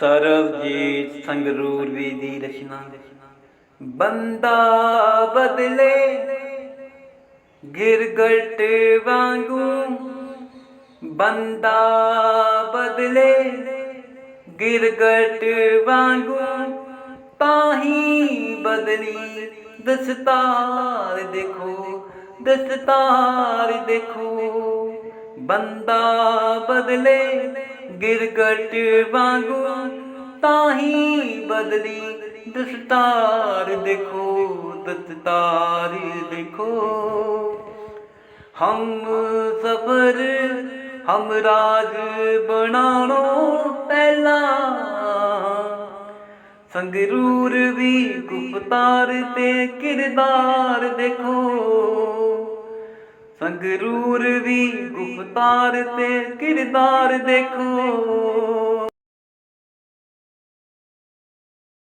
ਸਰਬਜੀਤ ਸੰਗਰੂਰ ਵੀ ਦੀ ਰਚਨਾ। ਬੰਦਾ ਬਦਲੇ ਗਿਰਗਟ ਵਾਂਗੂ। ਬੰਦਾ ਬਦਲੇ ਗਿਰਗਟ ਵਾਂਗੂ। ਤਾਹੀ ਬਦਲੀ ਦਸਤਾਰ ਦੇਖੋ ਦਸਤਾਰ ਦੇਖੋ। ਬੰਦਾ ਬਦਲੇ ਗਿਰਗਟ ਵਾਂਗੂ ਤਾਹੀ ਬਦਲੀ ਦਸਤਾਰ ਦੇਖੋ ਦਸਤਾਰ ਦੇਖੋ। ਹਮ ਸਫਰ ਹਮ ਰਾਜ ਬਣਾਣੋ ਪਹਿਲਾਂ ਸੰਗਰੂਰ ਵੀ ਗੁਫਤਾਰ ਤੇ ਕਿਰਦਾਰ ਦੇਖੋ। ਸੰਗਰੂਰ ਵੀ ਗੁਫਤਾਰ ਤੇ ਕਿਰਦਾਰ ਦੇਖੋ।